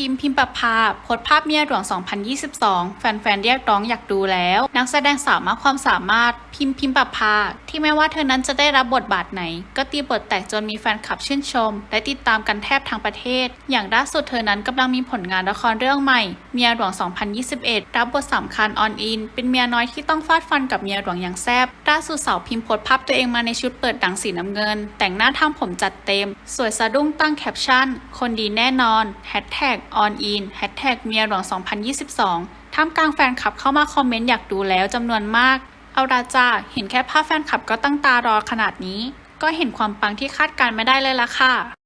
พิมพ์พิมพ์ประภาโพสภาพเมียหลวง 2022 แฟนๆ เรียกร้องอยากดูแล้ว นักแสดงสาวมากความสามารถพิมพ์พิมพ์ประภาที่ไม่ว่าเธอนั้นจะได้รับบทบาทไหน ก็ตีบทแตกจนมีแฟนคลับชื่นชม และติดตามกันแทบทั้งประเทศ อย่างล่าสุดเธอนั้นกำลังมีผลงานละครเรื่องใหม่ เมียหลวง 2021 รับบทสำคัญออนอิน เป็นเมียน้อยที่ต้องฟาดฟันกับเมียหลวงอย่างแซบล่าสุดสาวพิมพ์โพสภาพตัวเองมาในชุดเปิดดังสีน้ำเงิน แต่งหน้าทำผมจัดเต็ม สวยสะดุ้งตั้งแคปชั่น คนดีแน่นอนแฮชแท็กออนอินแฮชแท็กเมียหลวง 2022 ท่ามกลางแฟนคลับเข้ามาคอมเมนต์อยากดูแล้วจำนวนมาก เอาราจาเห็นแค่ภาพแฟนคลับก็ตั้งตารอขนาดนี้ ก็เห็นความปังที่คาดการไม่ได้เลยละค่ะ